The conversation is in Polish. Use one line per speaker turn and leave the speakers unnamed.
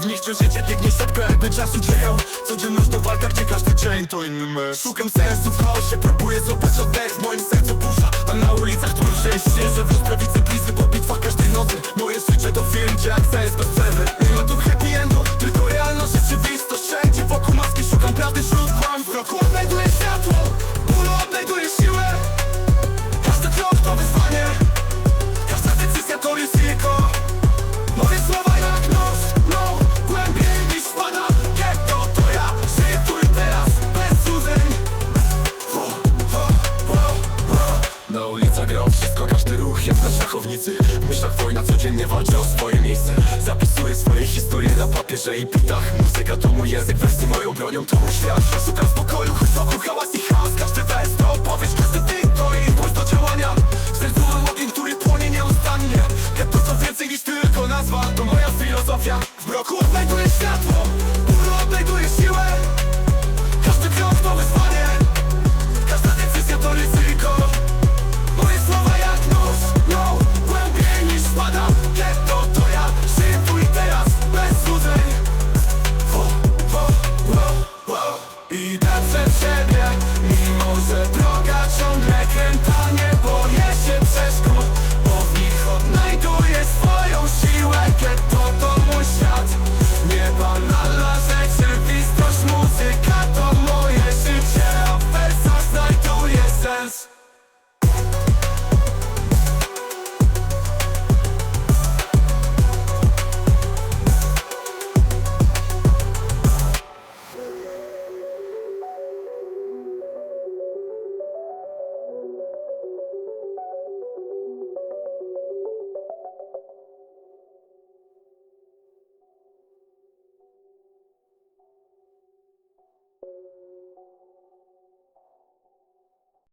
w nich wciąż życie biegnie szybko jakby czas uciekał Codzienność to walka, gdzie każdy dzień to inny mecz Szukam sensu w chaosie, próbuję złapać oddech. W moim sercu burza, a na ulicach tu szczęście Że w rozprawicy blizny po bitwach każdej nocy. Moje życie to film, gdzie akcja jest bez jak na szachownicy. W myślach wojna codziennie walczę o swoje miejsce. Zapisuję swoje historie na papierze i pitach Muzyka to mój język, wersy moją bronią to mój świat. Szukam spokoju, choć wokół hałas i chaos Każdy wers to opowieść, każdy dym to impuls do działania. W ogień, który płonie nieustannie. Ja to co więcej niż tylko nazwa, to moja filozofia. W mroku odnajduję światło. patrzą, lekiem